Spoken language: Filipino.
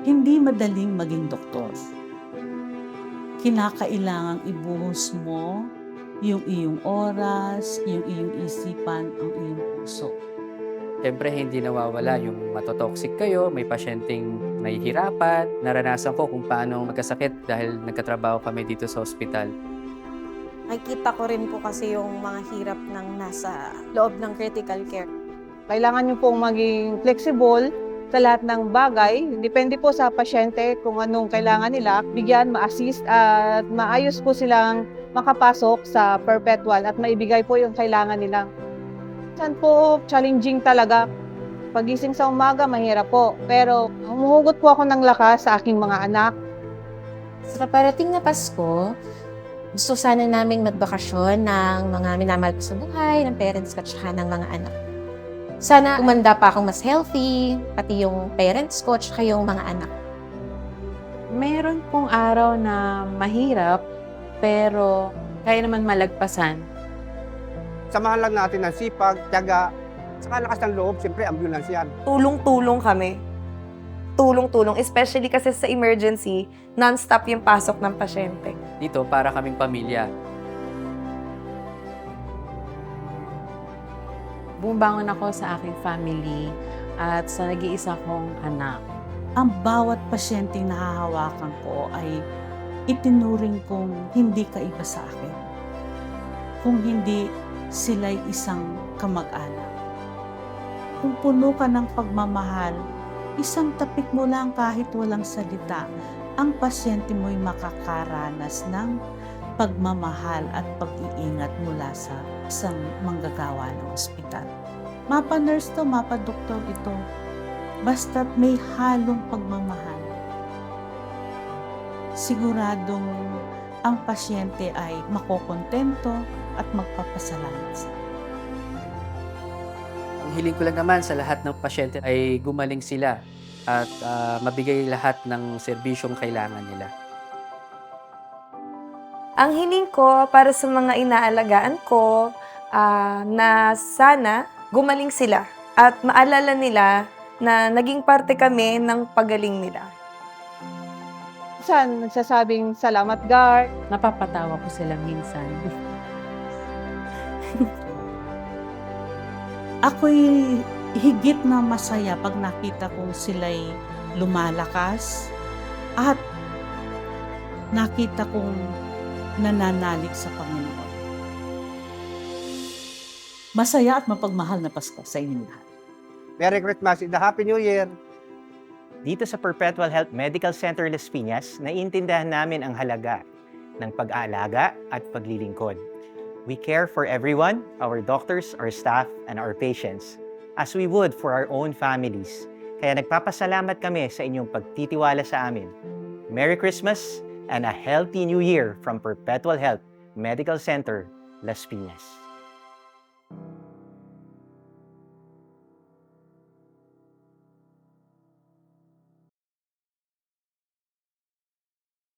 Hindi madaling maging doktor. Kinakailangang ibuhos mo yung iyong oras, yung iyong isipan, ang iyong puso. Siyempre, hindi nawawala yung matotoxic kayo, may pasyenteng nahihirapan. Naranasan ko kung paano magkasakit dahil nagkatrabaho kami dito sa ospital. Nakikita ko rin po kasi yung mga hirap ng nasa loob ng critical care. Kailangan nyo pong maging flexible sa lahat ng bagay. Depende po sa pasyente kung anong kailangan nila. Bigyan, ma-assist at maayos po silang makapasok sa perpetual at maibigay po yung kailangan nila. Minsan po, challenging talaga. Pagising sa umaga, mahirap po. Pero humuhugot po ako ng lakas sa aking mga anak. Sa parating na Pasko, gusto sana naming magbakasyon ng mga minamahal ko sa buhay, ng parents ko at ng mga anak. Sana umanda pa akong mas healthy, pati yung parents ko at saka yung mga anak. Meron pong araw na mahirap, pero kaya naman malagpasan. Samahan lang natin ng sipag, tiyaga, saka lakas ng loob, siyempre ambulance yan. tulong-tulong kami. Tulong-tulong. Especially kasi sa emergency, non-stop yung pasok ng pasyente. Dito, para kaming pamilya. Bumabangon ako sa aking family at sa nag-iisa kong anak. Ang bawat pasyenteng nahahawakan ko ay itinuring kong hindi kaiba sa akin. Kung hindi sila'y isang kamag-anak. Kung puno ka ng pagmamahal, isang tapik mo lang kahit walang salita, ang pasyente mo'y makakaranas ng pagmamahal at pag-iingat mula sa isang manggagawa ng ospital. Mapa nurse to, mapa doktor ito. Basta't may halong pagmamahal. Siguradong ang pasyente ay makokontento at magpapasalamat sa Ang hiling ko lang naman sa lahat ng pasyente ay gumaling sila at ah, mabigay lahat ng serbisyong kailangan nila. Ang hiling ko para sa mga inaalagaan ko ah, na sana gumaling sila at maalala nila na naging parte kami ng pagaling nila. Minsan, nagsasabing salamat guard, Napapatawa ko sila minsan. Ako'y higit na masaya pag nakita kong sila'y lumalakas at nakita kong nananalig sa Panginoon. Masaya at mapagmahal na Pasko sa inyong lahat. Merry Christmas and a Happy New Year! Dito sa Perpetual Health Medical Center Las Piñas, naiintindihan namin ang halaga ng pag-aalaga at paglilingkod. We care for everyone, our doctors, our staff, and our patients, as we would for our own families. Kaya nagpapasalamat kami sa inyong pagtitiwala sa amin. Merry Christmas and a healthy New Year from Perpetual Health Medical Center Las Piñas.